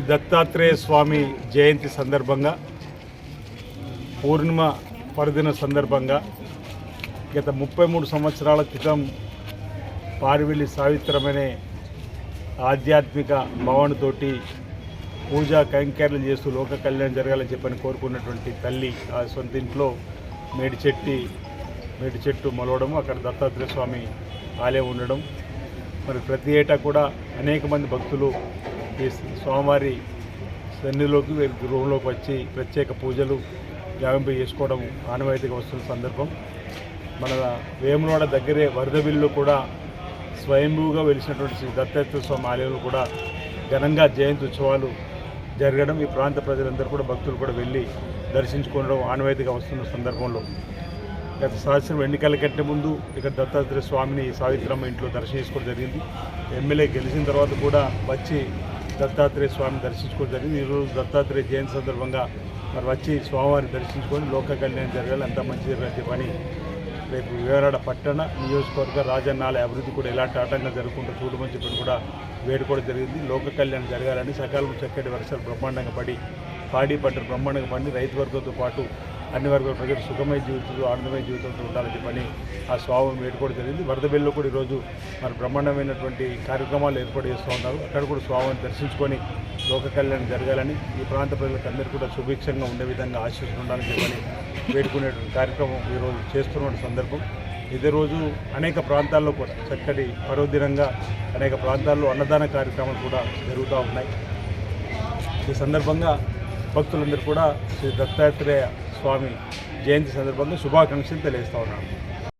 దత్తాత్రేయ స్వామి జయంతి సందర్భంగా పూర్ణిమ పరిదిన సందర్భంగా గత ముప్పై మూడు సంవత్సరాల క్రితం పారివెల్లి సావిత్రమనే ఆధ్యాత్మిక భావనతోటి పూజా కైంకర్యలు చేస్తూ లోక కళ్యాణం జరగాలని చెప్పని కోరుకున్నటువంటి తల్లి ఆ సొంత ఇంట్లో మేడి చెట్టి మేడి చెట్టు మొలవడం అక్కడ దత్తాత్రేయ స్వామి ఆలయం ఉండడం. మరి ప్రతి ఏటా కూడా అనేక మంది భక్తులు ఈ స్వామివారి సన్నిలోకి గృహంలోకి వచ్చి ప్రత్యేక పూజలు గావింప చేసుకోవడం ఆనవాయితీగా వస్తున్న సందర్భం. మన వేములవాడ దగ్గరే వరదవిల్లు కూడా స్వయంభూగా వెలిసినటువంటి శ్రీ దత్తాత్రేయ స్వామి ఆలయంలో కూడా ఘనంగా జయంతి ఉత్సవాలు జరగడం ఈ ప్రాంత ప్రజలందరూ కూడా భక్తులు కూడా వెళ్ళి దర్శించుకోవడం ఆనవాయితీగా వస్తున్న సందర్భంలో. గత సంవత్సరం ఎన్నికల కంటే ముందు ఇక్కడ దత్తాత్రేయ స్వామిని సావిత్రమ్మ ఇంట్లో దర్శించుకోవడం జరిగింది. ఎమ్మెల్యే గెలిచిన తర్వాత కూడా వచ్చి దత్తాత్రేయ స్వామిని దర్శించుకోవడం జరిగింది. ఈరోజు దత్తాత్రేయ జయంతి సందర్భంగా మరి వచ్చి స్వామివారిని దర్శించుకొని లోక కళ్యాణం జరగాలి. అంత మంచి జరగాలని పని. రేపు వివరాడ పట్టణ నియోజకవర్గ రాజన్నాల అభివృద్ధి కూడా ఎలాంటి ఆటంకం జరగకుండా చూడమని చెప్పి కూడా వేడుకోవడం జరిగింది. లోక కళ్యాణం జరగాలని సకాలం చక్కటి వర్షాలు బ్రహ్మాండంగా పడి పాడి పంటలు బ్రహ్మాండంగా పండి రైతు వర్గంతో పాటు అన్ని వర్గాల ప్రజలు సుఖమయ జీవితంలో ఆనందమయ జీవితంతో ఉండాలని చెప్పని ఆ స్వామి వేడుకోవడం జరిగింది. వరదబెల్లో కూడా ఈరోజు మరి బ్రహ్మాండమైనటువంటి కార్యక్రమాలు ఏర్పాటు చేస్తూ ఉన్నారు. అక్కడ కూడా స్వామిని దర్శించుకొని లోక కళ్యాణం జరగాలని ఈ ప్రాంత ప్రజలకు అందరికీ కూడా సుభిక్షంగా ఉండే విధంగా ఆశీస్సులు ఉండాలని చెప్పని వేడుకునేటువంటి కార్యక్రమం ఈరోజు చేస్తున్న సందర్భం. ఇదే రోజు అనేక ప్రాంతాల్లో కూడా చక్కటి పర్వదినంగా అనేక ప్రాంతాల్లో అన్నదాన కార్యక్రమాలు కూడా జరుగుతూ ఉన్నాయి. ఈ సందర్భంగా భక్తులందరూ కూడా శ్రీ దత్తాత్రేయ స్వామి జయంతి సందర్భంగా శుభాకాంక్షలు తెలియజేస్తా ఉన్నాను.